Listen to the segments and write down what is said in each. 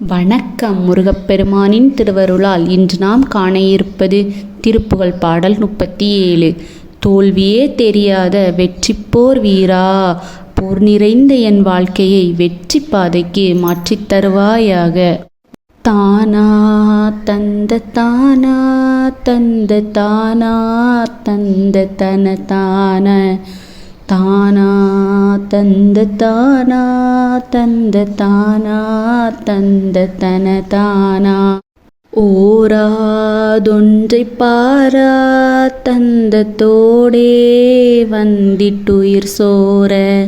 வணக்கம் முருகப்பெருமானின் திருவருளால் இன்று நாம் காண இருப்பது திருப்புகழ் பாடல் முப்பத்தி ஏழு தோல்வியே தெரியாத வெற்றிப்போர் வீரா போர் நிறைந்த என் வாழ்க்கையை வெற்றி பாதைக்கு மாற்றித் தருவாயாக. தானா தந்த தானா தந்த தானா தந்த தன தான. தானா தந்த தானா தந்த தானா தந்த தன தானா. ஓராதொன்றை பாரா தந்த தோடே வந்திட்டுயிர் சோர.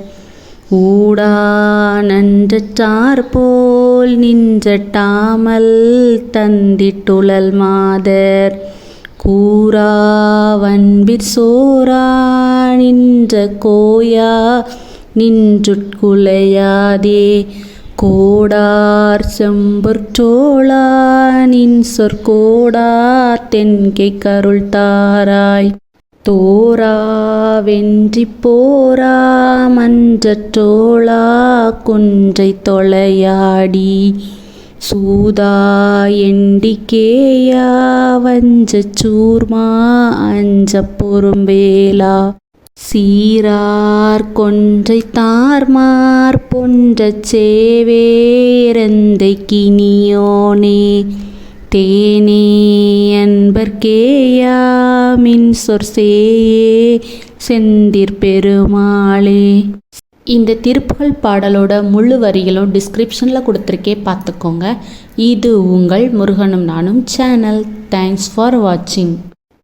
ஊடா நன்றற்றார் போல் நின்ற தாமல் தந்திட்டுழல் மாதர். கூறாவன்பிற் சோரா நின்ற கோயா நின்றுட்குலையாதே. கோடார் செம்பொற்றோளானின் சொற்கோடா தென்கை கருள் தாராய். தோரா வென்றி போரா மன்றற்றோளா குன்றை தொலையாடி. சூதா எண்டிக்கேயா வஞ்சச் சூர்மா அஞ்சப் பொறும்பேலா சீரார் கொன்றை தார்மார் பொன்ற சேவேரந்தை கினியோனே. தேனே அன்பர்க்கேயா மின் சொற்சேயே செந்திர் பெருமாளே. இந்த திருப்புகழ் பாடலோட முழு வரிகளும் டிஸ்கிரிப்ஷனில் கொடுத்துருக்கே பார்த்துக்கோங்க. இது உங்கள் முருகனும் நானும் சேனல் தேங்க்ஸ் ஃபார் வாட்சிங்